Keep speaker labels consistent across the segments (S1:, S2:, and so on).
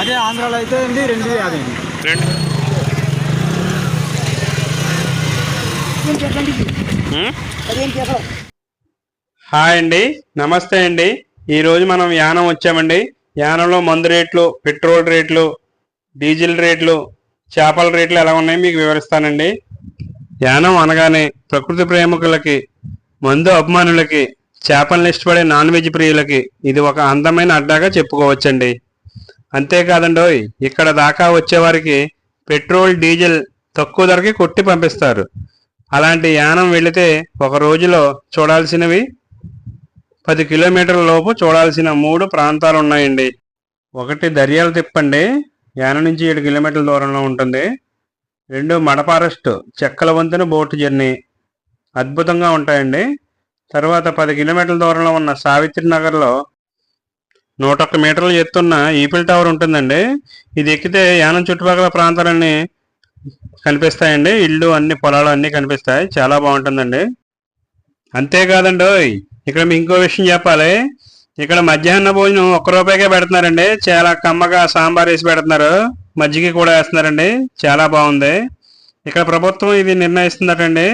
S1: అదే ఆంధ్రాలో అయితే అండి రెండు యాభై.
S2: రెండు. హాయ్ అండి నమస్తే అండి. ఈరోజు మనం యానం వచ్చామండి. యానంలో మందు రేట్లు పెట్రోల్ రేట్లు డీజిల్ రేట్లు చేపల రేట్లు ఎలా ఉన్నాయో మీకు వివరిస్తానండి. యానం అనగానే ప్రకృతి ప్రేమికులకి మందు అభిమానులకి చేపలను ఇష్టపడే నాన్ వెజ్ ప్రియులకి ఇది ఒక అందమైన అడ్డాగా చెప్పుకోవచ్చండి. అంతేకాదండోయ్ ఇక్కడ దాకా వచ్చేవారికి పెట్రోల్ డీజిల్ తక్కువ ధరకి కొట్టి పంపిస్తారు. అలాంటి యానం వెళితే ఒక రోజులో చూడాల్సినవి పది కిలోమీటర్ల లోపు చూడాల్సిన మూడు ప్రాంతాలు ఉన్నాయండి. ఒకటి దర్యాలు తిప్పండి యానం నుంచి ఏడు కిలోమీటర్ల దూరంలో ఉంటుంది. రెండు మడపారెస్ట్ చెక్కల వంతెన బోటు జర్నీ అద్భుతంగా ఉంటాయండి. తర్వాత పది కిలోమీటర్ల దూరంలో ఉన్న సావిత్రి నగర్లో నూట ఒక్క మీటర్లు ఎత్తున్న ఈపిల్ టవర్ ఉంటుందండి. ఇది ఎక్కితే యానం చుట్టుపక్కల ప్రాంతాలన్నీ కనిపిస్తాయండి. ఇల్లు అన్ని పొలాలు అన్నీ కనిపిస్తాయి. చాలా బాగుంటుందండి. అంతేకాదండి ఇక్కడ మీకు ఇంకో విషయం చెప్పాలి. ఇక్కడ మధ్యాహ్న భోజనం ఒక్క రూపాయికే పెడుతున్నారండి. చాలా కమ్మగా సాంబార్ వేసి పెడుతున్నారు. మజ్జిగ కూడా వేస్తున్నారండి. చాలా బాగుంది. ఇక్కడ ప్రభుత్వం ఇది నిర్ణయిస్తుందటండి.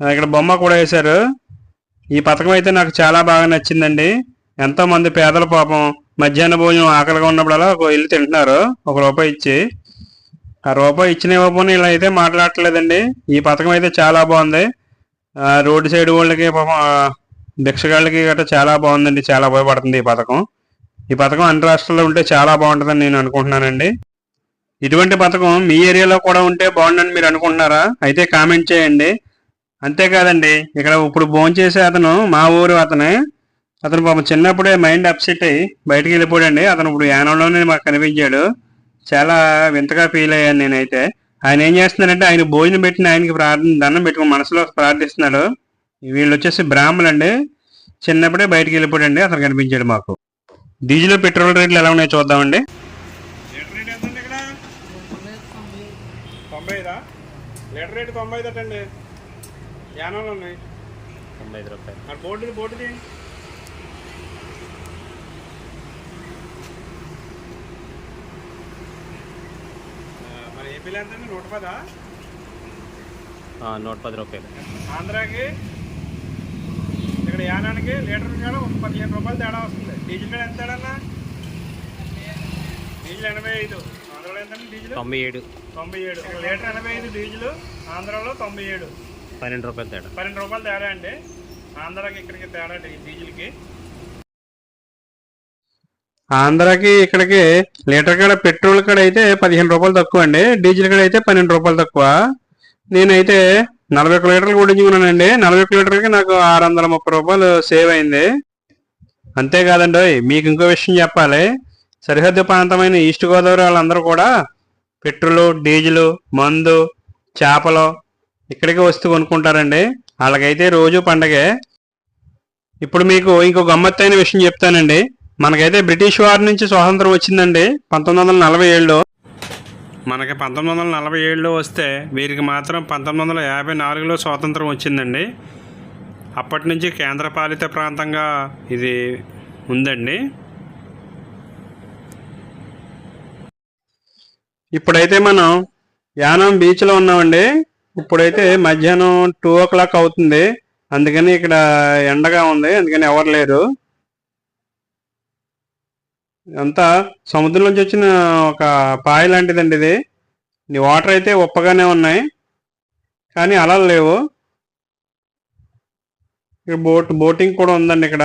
S2: ఇక్కడ బొమ్మ కూడా వేశారు. ఈ పథకం అయితే నాకు చాలా బాగా నచ్చిందండి. ఎంతో మంది పేదల పాపం మధ్యాహ్న భోజనం ఆకలిగా ఉన్నప్పుడల్లా ఒక ఇల్లు తింటున్నారు. ఒక రూపాయి ఇచ్చి. ఆ రూపాయి ఇచ్చిన ఇవ్వకపోయినా ఇలా అయితే మాట్లాడట్లేదండి. ఈ పథకం అయితే చాలా బాగుంది. రోడ్డు సైడ్ వాళ్ళకి పాపం భిక్షగాళ్ళకి గట్రా చాలా బాగుందండి. చాలా ఉపయోగపడుతుంది ఈ పథకం. ఈ పథకం అన్ని రాష్ట్రాల్లో ఉంటే చాలా బాగుంటుందని నేను అనుకుంటున్నానండి. ఇటువంటి పథకం మీ ఏరియాలో కూడా ఉంటే బాగుందని మీరు అనుకుంటున్నారా? అయితే కామెంట్ చేయండి. అంతేకాదండి. ఇక్కడ ఇప్పుడు భోంచేసే అతను మా ఊరు అతనే. అతను పాపం చిన్నప్పుడే మైండ్ అప్సెట్ అయ్యి బయటికి వెళ్ళిపోయాడండి. అతను ఇప్పుడు యానంలోనే మాకు కనిపించాడు. చాలా వింతగా ఫీల్ అయ్యాను నేనైతే. ఆయన ఏం చేస్తున్నారంటే ఆయన భోజనం పెట్టిన ఆయనకి ప్రార్థన దండం పెట్టుకుని మనసులో ప్రార్థిస్తున్నాడు. వీళ్ళు వచ్చేసి బ్రాహ్మణులు అండి చిన్నప్పుడే బయటికి వెళ్ళిపోయాడండి. అతను కనిపించాడు మాకు. డీజిల్ పెట్రోల్ రేట్లు ఎలా ఉన్నాయో చూద్దామండి. తొంభై లీటర్ రేట్ తొంభై అండి యానంలో ఉన్నాయి.
S3: తొంభై ఐదు రూపాయలు.
S2: బోర్డు బోర్డు తీయండి మరి ఏపీలో ఎంత నూట పదా?
S3: నూట పది రూపాయలు.
S2: ఆంధ్రాకి ఇక్కడ యానానికి లీటర్ కూడా ఒక పదిహేను రూపాయలు తేడా వస్తుంది. డీజిల్ కూడా ఎంత తేడా? డీజిల్ ఎనభై ఐదు. ఆంధ్రాలో ఎంత డీజిల్?
S3: తొంభై ఏడు.
S2: తొంభై ఏడు. లీటర్ ఎనభై ఐదు డీజిల్ ఆంధ్రాలో తొంభై ఏడు.
S3: పన్నెండు రూపాయలు తేడా.
S2: పన్నెండు రూపాయలు తేడా అండి. ఆంధ్రాకి ఇక్కడికి తేడా డీజిల్కి. ఆంధ్రాకి ఇక్కడికి లీటర్ కాడ పెట్రోల్ కాడ అయితే పదిహేను రూపాయలు తక్కువ అండి. డీజిల్ కాడ అయితే పన్నెండు రూపాయలు తక్కువ. నేనైతే నలభై ఒక్క లీటర్లు కొట్టించుకున్నానండి. నలభై ఒక్క లీటర్కి నాకు ఆరు వందల ముప్పై రూపాయలు సేవ్ అయింది. అంతేకాదండి మీకు ఇంకో విషయం చెప్పాలి. సరిహద్దు ప్రాంతమైన ఈస్ట్ గోదావరి వాళ్ళందరూ కూడా పెట్రోలు డీజిల్ మందు చేపలు ఇక్కడికి వస్తూ కొనుక్కుంటారండి. వాళ్ళకైతే రోజు పండగే. ఇప్పుడు మీకు ఇంకో గమ్మత్తైన విషయం చెప్తానండి. మనకైతే బ్రిటిష్ వారి నుంచి స్వాతంత్రం వచ్చిందండి పంతొమ్మిది వందల నలభై ఏడులో. మనకి పంతొమ్మిది వందల నలభై ఏడులో వస్తే వీరికి మాత్రం పంతొమ్మిది వందల యాభై నాలుగులో స్వాతంత్రం వచ్చిందండి. అప్పటి నుంచి కేంద్రపాలిత ప్రాంతంగా ఇది ఉందండి. ఇప్పుడైతే మనం యానం బీచ్లో ఉన్నామండి. ఇప్పుడైతే మధ్యాహ్నం టూ ఓ క్లాక్ అవుతుంది. అందుకని ఇక్కడ ఎండగా ఉంది. అందుకని ఎవరు లేరు. అంతా సముద్రం నుంచి వచ్చిన ఒక పాయ లాంటిదండి ఇది. వాటర్ అయితే ఉప్పగానే ఉన్నాయి. కానీ అలా లేవు. ఇక్కడ బోట్ బోటింగ్ కూడా ఉందండి ఇక్కడ.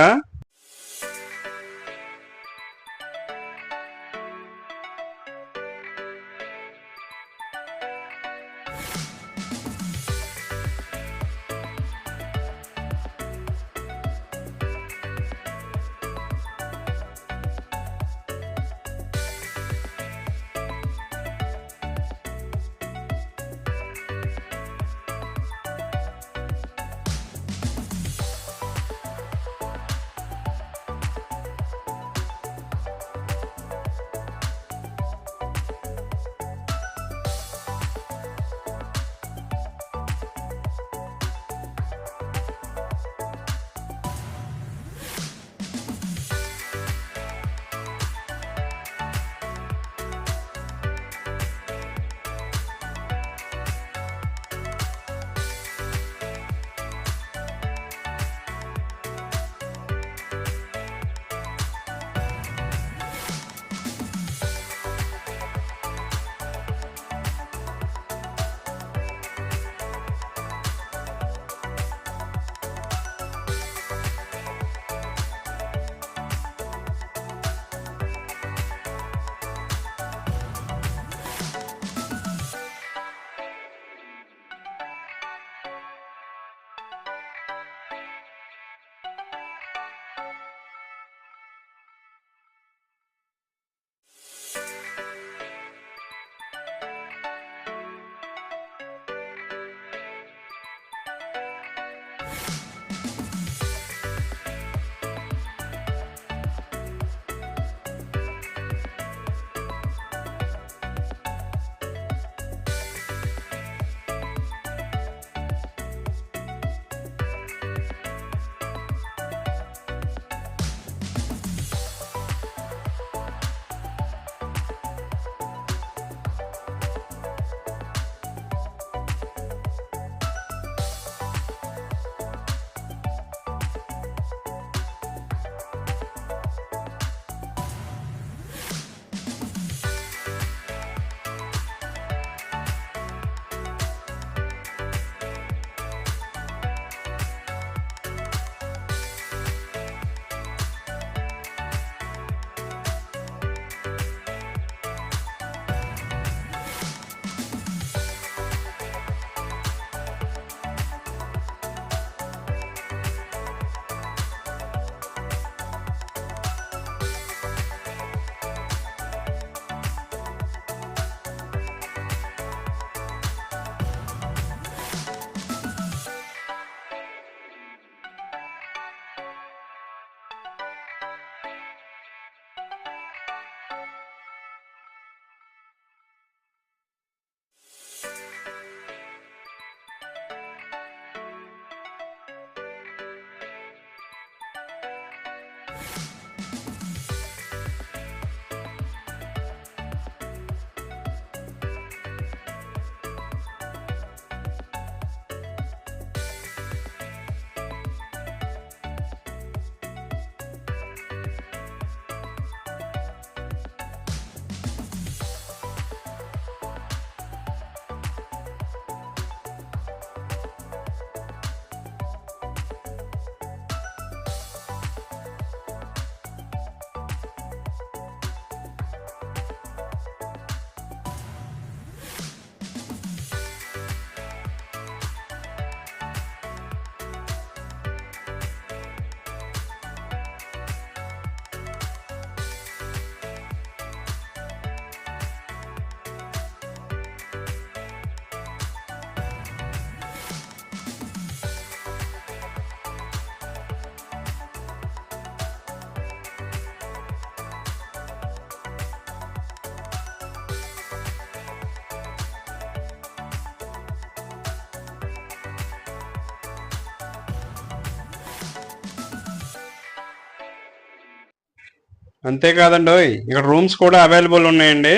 S2: అంతేకాదండి ఇక్కడ రూమ్స్ కూడా అవైలబుల్ ఉన్నాయండి.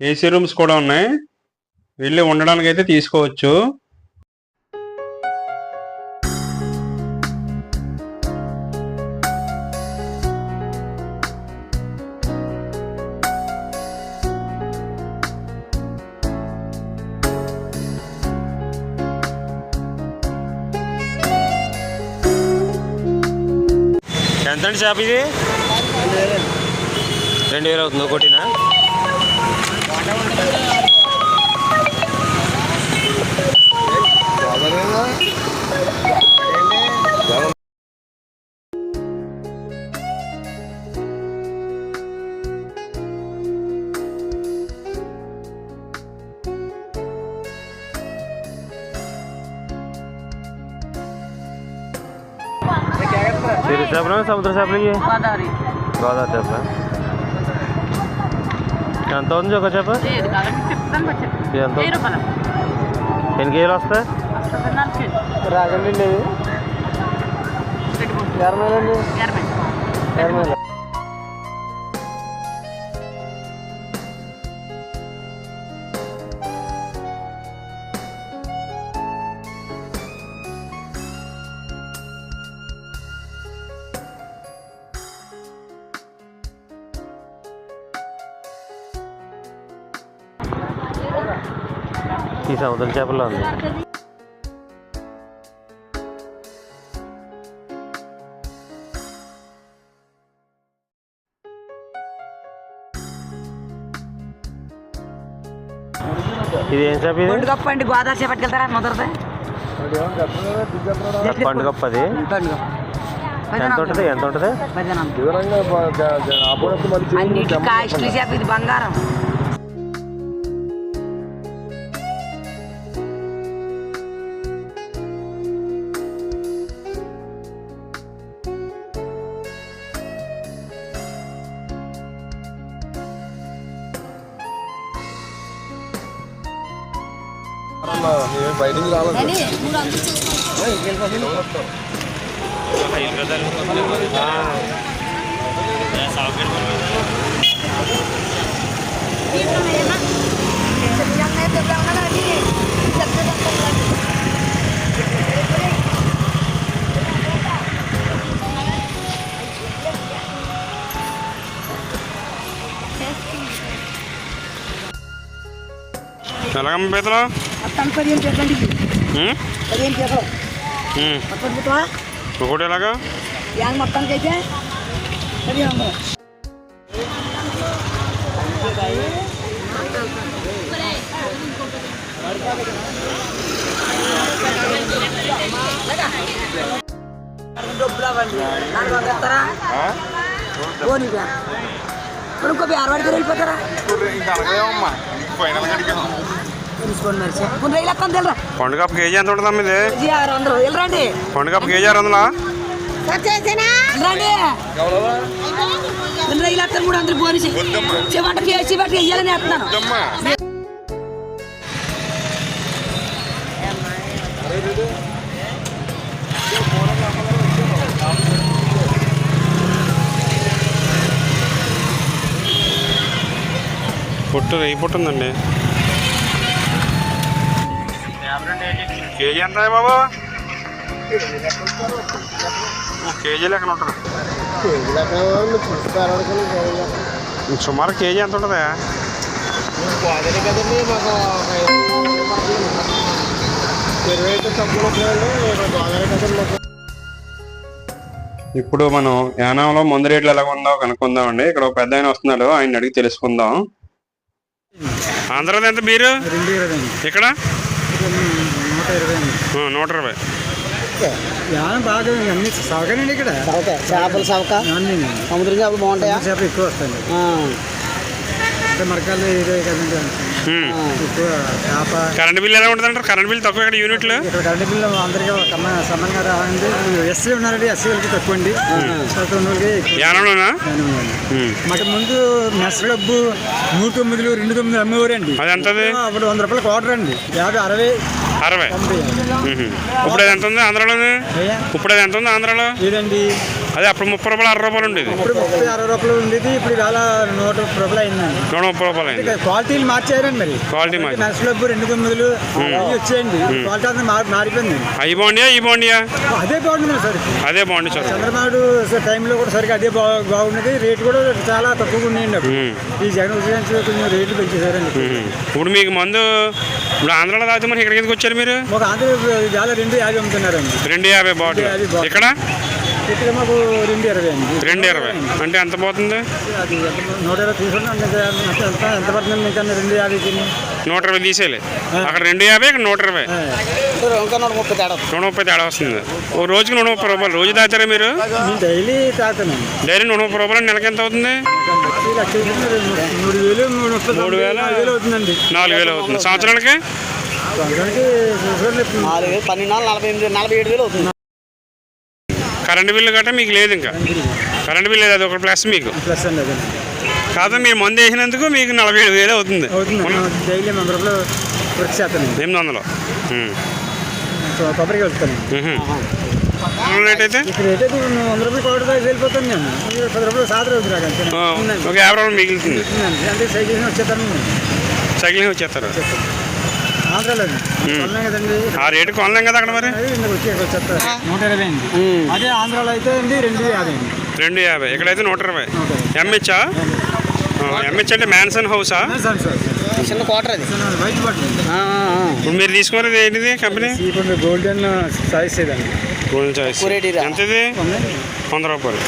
S2: ఏసీ రూమ్స్ కూడా ఉన్నాయి. వెళ్ళి ఉండడానికి అయితే తీసుకోవచ్చు.
S3: ఎలాంటి షాప్ ఇది? రెండు వేలు అవుతుంది. ఒకటినా సిరి చేపలు సముద్ర చేపలు ఇవి
S4: గోదావరి
S3: గోదావరి చేపలు ఎంత ఉంది ఒక చేప
S4: ఏది కావాలంటే చెప్తాను వచ్చి
S3: ఇది ఎంత
S4: వెయ్యి రూపాయలు
S3: ఎన్ని కేజీలు వస్తాయి
S4: వస్తుంది నాలుగు కేజీ
S1: రాగండి ఎర్రమేలండి
S4: ఎనభై
S3: ఈ సముద్ర చేపల్లో ఉంది. ఇది ఏం చేప ఇది?
S4: అండి గోదావరి చేపట్టుకెళ్తారా మొదలది
S3: పండుగ అది ఎంత ఉంటుంది? ఎంత ఉంటుంది?
S4: అన్నిటి కాస్ట్లీ చేప ఇది బంగారం.
S2: ఎలాగమ్మ పీతలు
S4: మొత్తం పదిహేను చేతండి
S2: ఉమ్?
S4: పదిహేను చేతలు
S2: ఉమ్.
S4: మొత్తం పుట్టవా
S2: ఒకటి ఎలాగా
S4: యాన్ మొత్తానికి అయితే పదిహేను వందలు డబ్బులు అవ్వండి నాలుగు వందలు ఇస్తారా పోనీ బ్యా. ఇప్పుడు ఇంకో బేర పడితే వెళ్ళిపోతారా మరి రైలు తెలురా
S2: పండుగ కేజీ ఎంత ఉంటుందమ్మ ఇది
S4: కేజీ ఆరు వందలు. వెళ్ళరండి.
S2: పండుగ కేజీ ఆరు వందలా?
S4: రండి రైలు ఎత్తాను మూడు వందలు పోనీ చెవంట కేసీ బట్టి వెయ్యాలని వేస్తున్నాను.
S2: పుట్టు వెయ్యి పుట్టు కేజీ ఎంత బాబు? కేజీ లెక్కన ఉంటుంది? సుమారు కేజీ ఎంత ఉంటుంది? ఇప్పుడు మనం యానంలో ముందు రేట్లు ఎలా ఉందో కనుక్కుందామండి. ఇక్కడ పెద్ద ఆయన వస్తున్నాడు ఆయన అడిగి తెలుసుకుందాం. ఆంధ్రది ఎంత
S1: అండి.
S2: ఇక్కడ?
S1: నూట ఇరవై
S2: నూట ఇరవై.
S1: యానం బాగా అన్ని సవకానండి ఇక్కడ.
S5: చేపలు సవక?
S1: అన్నీ
S5: సముద్రం చేపలు బాగుంటాయా?
S1: చేపలు ఎక్కువ వస్తాయండి అంటే మరకాలు ఇరవై కదండి
S2: ఉమ్.
S1: ఎక్కువ చేప
S2: కరెంట్ బిల్ ఎలా ఉంటుంది అంటారు కరెంట్ బిల్ తక్కువ ఇక్కడ యూనిట్లు?
S1: ఇక్కడ కరెంట్ బిల్లు అందరికీ సమానంగా రావండి ఎస్సీ ఉన్నారండి ఎస్సీ వాళ్ళకి తక్కువ అండి. మాకు ముందు మెస్ డబ్బు నూట తొమ్మిదిలు రెండు తొమ్మిది అమ్మేవారండి అప్పుడు వంద రూపాయలు క్వార్టర్ అండి. యాభై అరవై.
S2: అరవై. ఇప్పుడు ఎంత ఉంది ఆంధ్రాలోని?
S1: అయ్యా.
S2: ఇప్పుడు ఎంత ఉంది ఆంధ్రాలో?
S1: ఏదండి?
S2: అదే అప్పుడు ముప్పై రూపాయలు అరవై రూపాయలు ఉండేది.
S1: ఇప్పుడు ముప్పై అరవై రూపాయలు ఉండేది ఇప్పుడు ఇవాళ నూట ముప్పై రూపాయలు అయిందండి.
S2: నూట ముప్పై రూపాయలు అయింది.
S1: క్వాలిటీలు మార్చారండి మరి.
S2: క్వాలిటీ మార్చి.
S1: నర్సులబ్బు రెండు తొమ్మిదిలు వచ్చేయండి. క్వాలిటీ అంతా మారి మారిపోయింది.
S2: అవి బాగుండియా ఈ బాగుండియా
S1: అదే బాగుంది సార్.
S2: అదే బాగుంది సార్.
S1: చంద్రబాబు టైంలో కూడా సరిగ్గా అదే బాగు బాగున్నది రేటు కూడా చాలా తక్కువగా ఉన్నాయండి. ఈ జగన్ వచ్చేసి కొంచెం రేట్లు పెంచేశారండి.
S2: ఇప్పుడు మీకు మందు ఇప్పుడు ఆంధ్రాలో తాగితే మరి ఇక్కడికి వచ్చారు మీరు?
S1: ఒక ఆంధ్ర రెండు యాభై అమ్ముతున్నారండి.
S2: రెండు యాభై బాటిల్. ఇక్కడ
S1: ఇక్కడ మాకు రెండు ఇరవై అండి.
S2: రెండు ఇరవై. అంటే ఎంత పోతుంది?
S1: అది నూట ఇరవై తీసుకున్నా ఎంత పడుతుంది? మీకు అన్న రెండు యాభైకి
S2: నూట ఇరవై తీసేలే అక్కడ రెండు యాభై ఇక్కడ నూట ఇరవై.
S5: ఇంకా నూట ముప్పై తేడా
S2: నూట ముప్పై తేడా వస్తుంది. ఓ రోజుకి నూట ముప్పై రూపాయలు. రోజు తాగుతారా మీరు?
S1: డైలీ తాగుతానండి
S2: డైలీ నూట ముప్పై రూపాయలు నెలకి ఎంత అవుతుంది?
S1: మూడు వేలు మూడు
S2: వేల?
S1: నాలుగు వేలు అవుతుందండి.
S2: నాలుగు వేలు అవుతుంది. సంవత్సరానికి?
S1: సంవత్సరానికి చూసుకోండి
S5: నాలుగు వేలు పన్నెండు నాలుగు నలభై ఎనిమిది నలభై ఏడు వేలు అవుతుంది.
S2: కరెంటు బిల్లు గట్రా మీకు లేదు ఇంకా. కరెంటు బిల్లు లేదు అది ఒక ప్లస్ మీకు.
S1: ప్లస్ అండి అదే.
S2: కాదు మీరు మందు వేసినందుకు మీకు నలభై ఏడు వేలు అవుతుంది.
S1: అవుతుంది. డైలీ వంద రూపాయలు వర్క్ చేస్తానండి
S2: ఎనిమిది వందలు.
S1: సో కొబ్బరికి వెళ్తాను
S2: రేట్ అయితే?
S1: వంద రూపాయలు కోటి దాకా వెళ్ళిపోతాను నేను పది రూపాయలు
S2: ఒక యాభై రూపాయలు మిగులుతుంది.
S1: అంటే సైకిల్ వచ్చేస్తాను
S2: సైకిల్ వచ్చేస్తారు. ఆ రేటు కొనలేం కదా అక్కడ మరి?
S1: ఇక్కడ నూట ఇరవై అండి. అదే ఆంధ్రాలో అయితే అండి రెండు యాభై అండి.
S2: రెండు యాభై. ఇక్కడైతే నూట ఇరవై. ఎంహెచ్చా ఎంహెచ్ అంటే మ్యాన్సన్ హౌసా
S5: చిన్న క్వార్టర్ అది.
S2: ఇప్పుడు మీరు తీసుకున్నది ఏంటిది కంపెనీ
S1: ఇప్పుడు గోల్డెన్ చాయిస్ ఇదండి.
S2: ఎంత ఇది వంద రూపాయలు.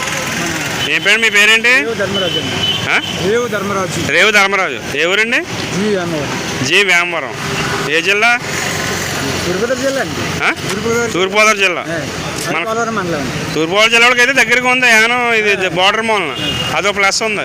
S2: ఏ పేరు మీ పేరేంటి?
S1: రేవు ధర్మరాజు? రేవు ధర్మరాజు.
S2: రేవు ధర్మరాజు. ఏ ఊరండి?
S1: జి
S2: వేమవరం. ఏ జిల్లా?
S1: తిరుపతి జిల్లా అండి.
S2: తూర్పుగోదావరి జిల్లా. మన తూర్పుగోదావరి జిల్లా వాళ్ళకి అయితే దగ్గరగా ఉంది? యానం ఇది బార్డర్ మూలన. అదో ప్లస్ ఉంది.